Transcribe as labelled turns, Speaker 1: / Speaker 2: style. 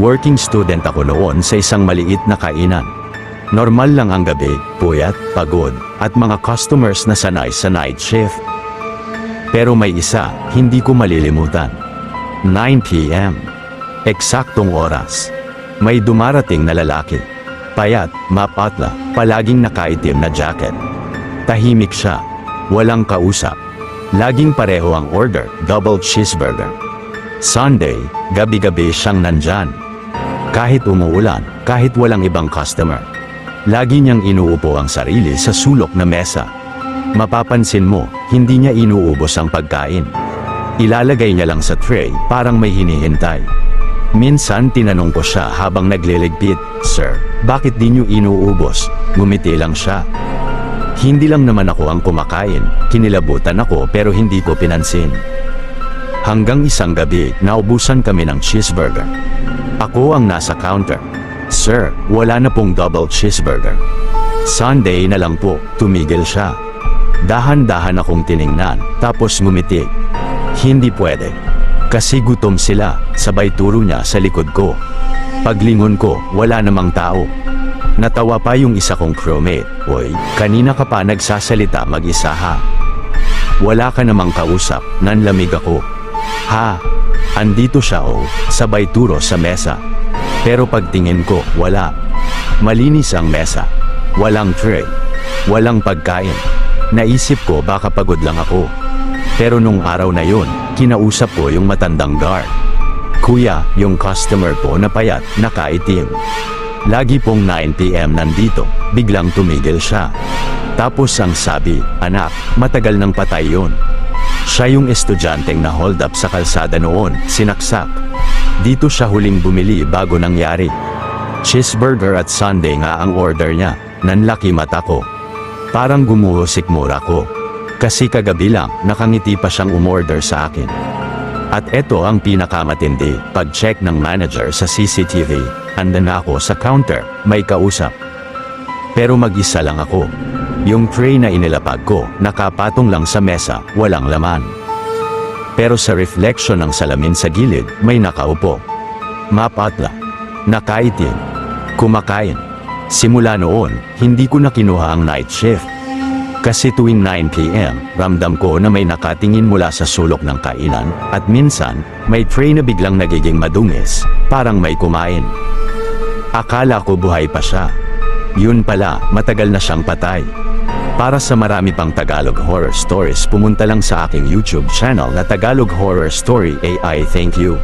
Speaker 1: Working student ako noon sa isang maliit na kainan. Normal lang ang gabi, puyat, pagod, at mga customers na sanay sa night shift. Pero may isa, hindi ko malilimutan. 9pm. Eksaktong oras. May dumarating na lalaki. Payat, mapatla, palaging nakaitim na jacket. Tahimik siya. Walang kausap. Laging pareho ang order, double cheeseburger. Sunday, gabi-gabi siyang nandyan. Kahit umuulan, kahit walang ibang customer. Lagi niyang inuupo ang sarili sa sulok na mesa. Mapapansin mo, hindi niya inuubos ang pagkain. Ilalagay niya lang sa tray, parang may hinihintay. Minsan tinanong ko siya habang nagliligpit, Sir, bakit di niyo inuubos? Gumiti lang siya. Hindi lang naman ako ang kumakain, kinilabutan ako pero hindi ko pinansin. Hanggang isang gabi, naubusan kami ng cheeseburger. Ako ang nasa counter. Sir, wala na pong double cheeseburger. Sunday na lang po, tumigil siya. Dahan-dahan akong tiningnan, tapos ngumiti. Hindi pwede. Kasi gutom sila, sabay turo niya sa likod ko. Paglingon ko, wala namang tao. Natawa pa yung isa kong crewmate. Oy, kanina ka pa nagsasalita mag-isa ha. Wala ka namang kausap, nanlamig ako. Ha, andito siya oh, sabay turo sa mesa. Pero pagtingin ko, wala. Malinis ang mesa. Walang tray. Walang pagkain. Naisip ko baka pagod lang ako. Pero nung araw na yun, kinausap ko yung matandang guard. Kuya, yung customer po na payat, nakaitim. Lagi pong 9pm nandito, biglang tumigil siya. Tapos ang sabi, anak, matagal nang patay yun. Siya yung estudyanteng na hold up sa kalsada noon, sinaksak. Dito siya huling bumili bago nangyari. Cheeseburger at sundae nga ang order niya, nanlaki mata ko. Parang gumuhusik mura ko. Kasi kagabi lang, nakangiti pa siyang umorder sa akin. At eto ang pinakamatindi, pag-check ng manager sa CCTV, andan ako sa counter, may kausap. Pero mag-isa lang ako. Yung tray na inilapag ko, nakapatong lang sa mesa, walang laman. Pero sa reflection ng salamin sa gilid, may nakaupo. Mapatla. Nakaitim. Kumakain. Simula noon, hindi ko na kinuha ang night shift. Kasi tuwing 9pm, ramdam ko na may nakatingin mula sa sulok ng kainan, at minsan, may tray na biglang nagiging madungis, parang may kumain. Akala ko buhay pa siya. Yun pala, matagal na siyang patay. Para sa marami pang Tagalog horror stories, pumunta lang sa aking YouTube channel na Tagalog Horror Story AI. Thank you.